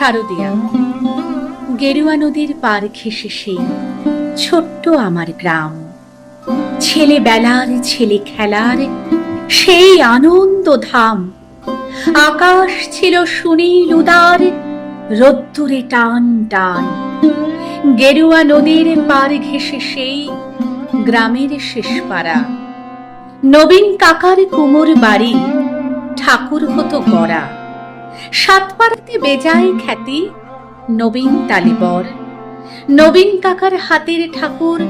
শারদিয়া গেরুয়া নদীর পার ঘেসে সেই ছোট্ট আমার গ্রাম। ছেলে বেলার, ছেলে খেলার, সেই আনন্দ ধাম। আকাশ ছিল সুনীল উদার, রোদ্দুরে টান টান। গেরুয়া নদীর পার ঘেসে সেই গ্রামের শেষ পাড়া। নবীন কাকার কুমোর বাড়ি ঠাকুর হতো গড়া। সাতপাড়াতে বেজায় খ্যাতি, নবীন তালিবর। নবীন কাকার হাতের ঠাকুর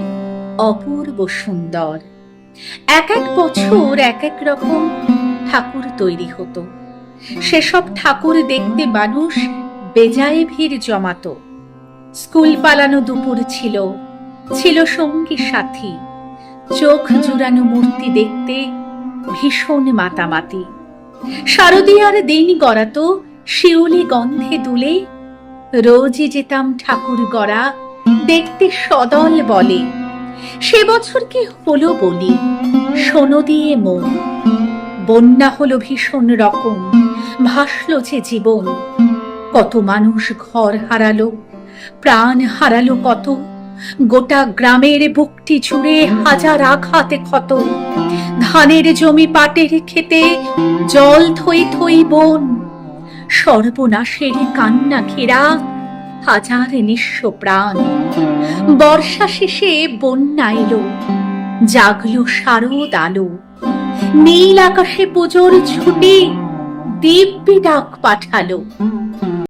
অপূর্ব সুন্দর। এক এক বছর এক এক রকম ঠাকুর তৈরি হতো। সেসব ঠাকুর দেখতে মানুষ বেজায় ভিড় জমাতো। স্কুল পালানো দুপুর ছিল ছিল সঙ্গী সাথী। চোখ জুড়ানো মূর্তি দেখতে ভীষণ মাতামাতি। শারদীয়ার দিন গড়াতো শিউলি গন্ধে দুলে, রোজই যেতাম ঠাকুর গড়া, দেখতে সদল বলে। সে বছর কি হলো বলি, শোনো দিয়ে মন। বন্যা হলো ভীষণ রকম, ভাসল যে জীবন। কত মানুষ ঘর হারালো, প্রাণ হারালো কত, গোটা গ্রামের বুকটি জুড়ে হাজার আঘাতে ক্ষত। ধানের জমি পাটের খেতে জল থই থই বন সর্বনাশের কান্না ঘেরা হাজার নিঃস্ব প্রাণ। বর্ষা শেষে বন্যা এলো, জাগলো শারদ আলো। নীল আকাশে পুজোর ছুটি দিব্যি ডাক পাঠালো।